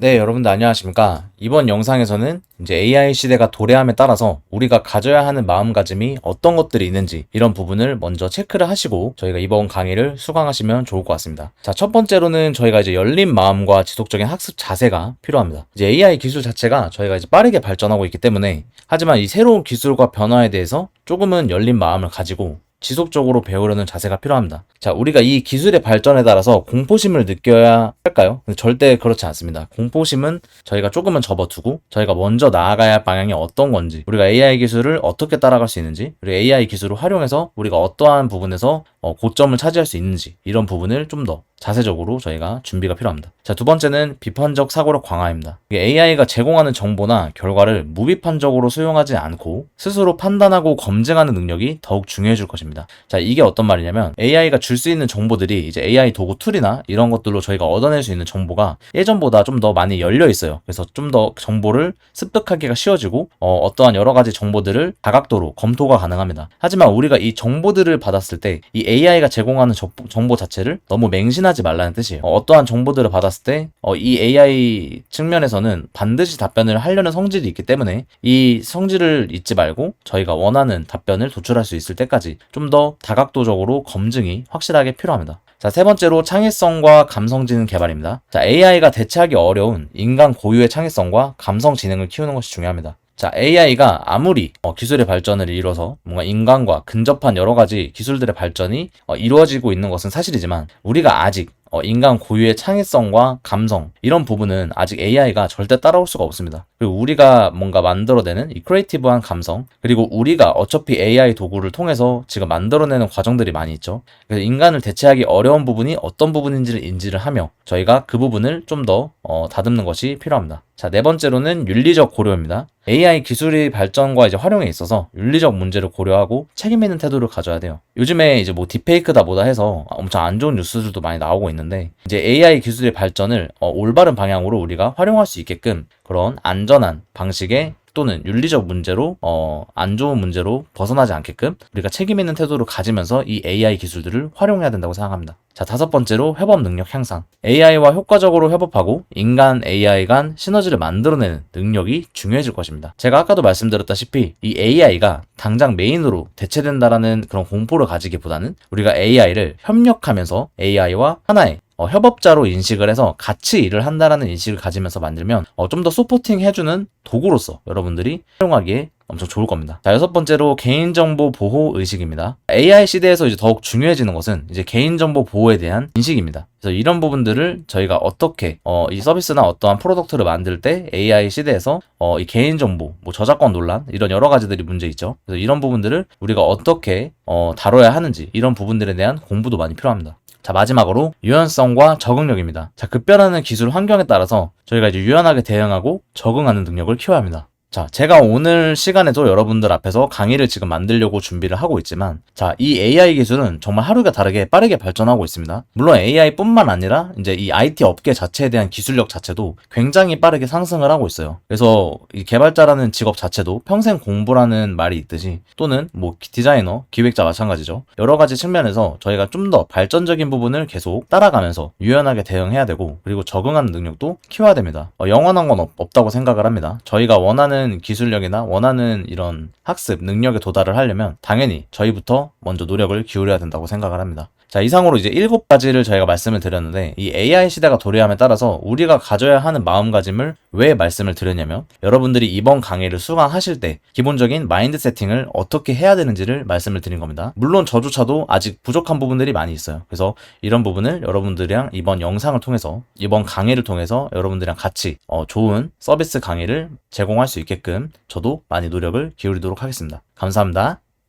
네, 여러분들 안녕하십니까. 이번 영상에서는 이제 AI 시대가 도래함에 따라서 우리가 가져야 하는 마음가짐이 어떤 것들이 있는지 이런 부분을 먼저 체크를 하시고 저희가 이번 강의를 수강하시면 좋을 것 같습니다. 자, 첫 번째로는 저희가 이제 열린 마음과 지속적인 학습 자세가 필요합니다. 이제 AI 기술 자체가 저희가 이제 빠르게 발전하고 있기 때문에 하지만 이 새로운 기술과 변화에 대해서 조금은 열린 마음을 가지고 지속적으로 배우려는 자세가 필요합니다. 자, 우리가 이 기술의 발전에 따라서 공포심을 느껴야 할까요? 절대 그렇지 않습니다. 공포심은 저희가 조금은 접어두고 저희가 먼저 나아가야 할 방향이 어떤 건지, 우리가 AI 기술을 어떻게 따라갈 수 있는지, 그리고 AI 기술을 활용해서 우리가 어떠한 부분에서 어, 고점을 차지할 수 있는지 이런 부분을 좀 더 자세적으로 저희가 준비가 필요합니다. 자, 두 번째는 비판적 사고력 강화입니다. AI가 제공하는 정보나 결과를 무비판적으로 수용하지 않고 스스로 판단하고 검증하는 능력이 더욱 중요해질 것입니다. 자, 이게 어떤 말이냐면 AI가 줄 수 있는 정보들이 이제 AI 도구 툴이나 이런 것들로 저희가 얻어낼 수 있는 정보가 예전보다 좀 더 많이 열려 있어요. 그래서 좀 더 정보를 습득하기가 쉬워지고 어, 떠한 여러 가지 정보들을 다각도로 검토가 가능합니다. 하지만 우리가 이 정보들을 받았을 때 이 AI가 제공하는 저- 정보 자체를 너무 맹신하 지 말라는 뜻이에요. 어, 떠한 정보들을 받았을 때이 AI 측면에서는 반드시 답변을 하려는 성질이 있기 때문에 이 성질을 잊지 말고 저희가 원하는 답변을 도출할 수 있을 때까지 좀 더 다각도적으로 검증이 확실하게 필요합니다. 자, 세 번째로 창의성과 감성지능 개발입니다. 자, AI가 대체하기 어려운 인간 고유의 창의성과 감성 지능을 키우는 것이 중요합니다. 자, AI가 아무리 어, 기술의 발전을 이뤄서 뭔가 인간과 근접한 여러 가지 기술들의 발전이 어, 이루어지고 있는 것은 사실이지만 우리가 아직 어, 인간 고유의 창의성과 감성 이런 부분은 아직 AI가 절대 따라올 수가 없습니다. 그리고 우리가 뭔가 만들어내는 이 크리에이티브한 감성 그리고 우리가 어차피 AI 도구를 통해서 지금 만들어내는 과정들이 많이 있죠. 그래서 인간을 대체하기 어려운 부분이 어떤 부분인지를 인지를 하며 저희가 그 부분을 좀더 어, 다듬는 것이 필요합니다. 자, 네 번째로는 윤리적 고려입니다. AI 기술의 발전과 이제 활용에 있어서 윤리적 문제를 고려하고 책임 있는 태도를 가져야 돼요. 요즘에 이제 뭐 딥페이크다 뭐다 해서 엄청 안 좋은 뉴스들도 많이 나오고 있는데 이제 AI 기술의 발전을 어, 올바른 방향으로 우리가 활용할 수 있게끔 그런 안전한 방식의 또는 윤리적 문제로 어, 안 좋은 문제로 벗어나지 않게끔 우리가 책임 있는 태도를 가지면서 이 AI 기술들을 활용해야 된다고 생각합니다. 자, 다섯 번째로 협업 능력 향상. AI와 효과적으로 협업하고 인간 AI 간 시너지를 만들어내는 능력이 중요해질 것입니다. 제가 아까도 말씀드렸다시피 이 AI가 당장 메인으로 대체된다라는 그런 공포를 가지기보다는 우리가 AI를 협력하면서 AI와 하나의 어, 협업자로 인식을 해서 같이 일을 한다라는 인식을 가지면서 만들면 어, 좀 더 소포팅 해주는 도구로서 여러분들이 활용하기에 엄청 좋을 겁니다. 자, 여섯 번째로 개인정보 보호 의식입니다. AI 시대에서 이제 더욱 중요해지는 것은 이제 개인정보 보호에 대한 인식입니다. 그래서 이런 부분들을 저희가 어떻게 어, 이 서비스나 어떠한 프로덕트를 만들 때 AI 시대에서 어, 이 개인정보, 뭐 저작권 논란 이런 여러 가지들이 문제 있죠. 그래서 이런 부분들을 우리가 어떻게 어, 다뤄야 하는지 이런 부분들에 대한 공부도 많이 필요합니다. 자, 마지막으로 유연성과 적응력입니다. 자, 급변하는 기술 환경에 따라서 저희가 이제 유연하게 대응하고 적응하는 능력을 키워야 합니다. 자, 제가 오늘 시간에도 여러분들 앞에서 강의를 지금 만들려고 준비를 하고 있지만, 자, 이 AI 기술은 정말 하루가 다르게 빠르게 발전하고 있습니다. 물론 AI뿐만 아니라 이제 이 IT 업계 자체에 대한 기술력 자체도 굉장히 빠르게 상승을 하고 있어요. 그래서 이 개발자라는 직업 자체도 평생 공부라는 말이 있듯이 또는 뭐 디자이너, 기획자 마찬가지죠. 여러 가지 측면에서 저희가 좀 더 발전적인 부분을 계속 따라가면서 유연하게 대응해야 되고 그리고 적응하는 능력도 키워야 됩니다. 어, 영원한 건 없, 없다고 생각을 합니다. 저희가 원하는 기술력이나 원하는 이런 학습 능력에 도달을 하려면 당연히 저희부터 먼저 노력을 기울여야 된다고 생각을 합니다. 자, 이상으로 이제 일곱 가지를 저희가 말씀을 드렸는데, 이 AI 시대가 도래함에 따라서 우리가 가져야 하는 마음가짐을 왜 말씀을 드렸냐면, 여러분들이 이번 강의를 수강하실 때, 기본적인 마인드 세팅을 어떻게 해야 되는지를 말씀을 드린 겁니다. 물론 저조차도 아직 부족한 부분들이 많이 있어요. 그래서 이런 부분을 여러분들이랑 이번 영상을 통해서, 이번 강의를 통해서 여러분들이랑 같이 어, 좋은 서비스 강의를 제공할 수 있게끔 저도 많이 노력을 기울이도록 하겠습니다. 감사합니다.